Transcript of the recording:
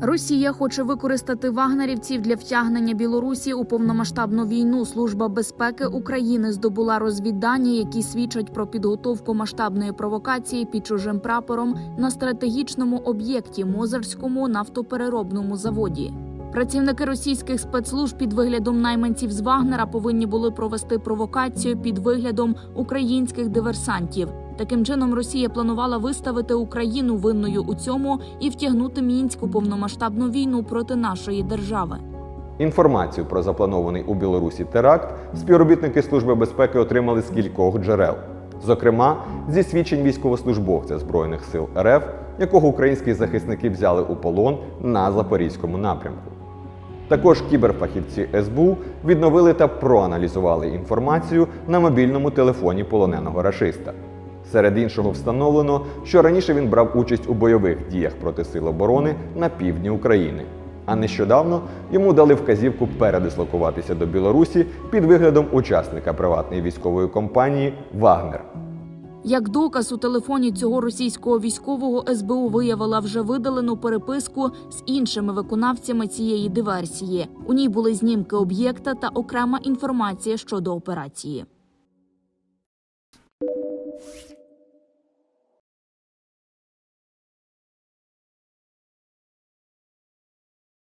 Росія хоче використати вагнерівців для втягнення Білорусі у повномасштабну війну. Служба безпеки України здобула розвіддані, які свідчать про підготовку масштабної провокації під чужим прапором на стратегічному об'єкті Мозерському нафтопереробному заводі. Працівники російських спецслужб під виглядом найманців з Вагнера повинні були провести провокацію під виглядом українських диверсантів. Таким чином, Росія планувала виставити Україну винною у цьому і втягнути мінську повномасштабну війну проти нашої держави. Інформацію про запланований у Білорусі теракт співробітники Служби безпеки отримали з кількох джерел. Зокрема, зі свідчень військовослужбовця Збройних сил РФ, якого українські захисники взяли у полон на Запорізькому напрямку. Також кіберфахівці СБУ відновили та проаналізували інформацію на мобільному телефоні полоненого рашиста. Серед іншого встановлено, що раніше він брав участь у бойових діях проти сил оборони на півдні України. А нещодавно йому дали вказівку передислокуватися до Білорусі під виглядом учасника приватної військової компанії Вагнер. Як доказ у телефоні цього російського військового СБУ виявила вже видалену переписку з іншими виконавцями цієї диверсії. У ній були знімки об'єкта та окрема інформація щодо операції. Thank you.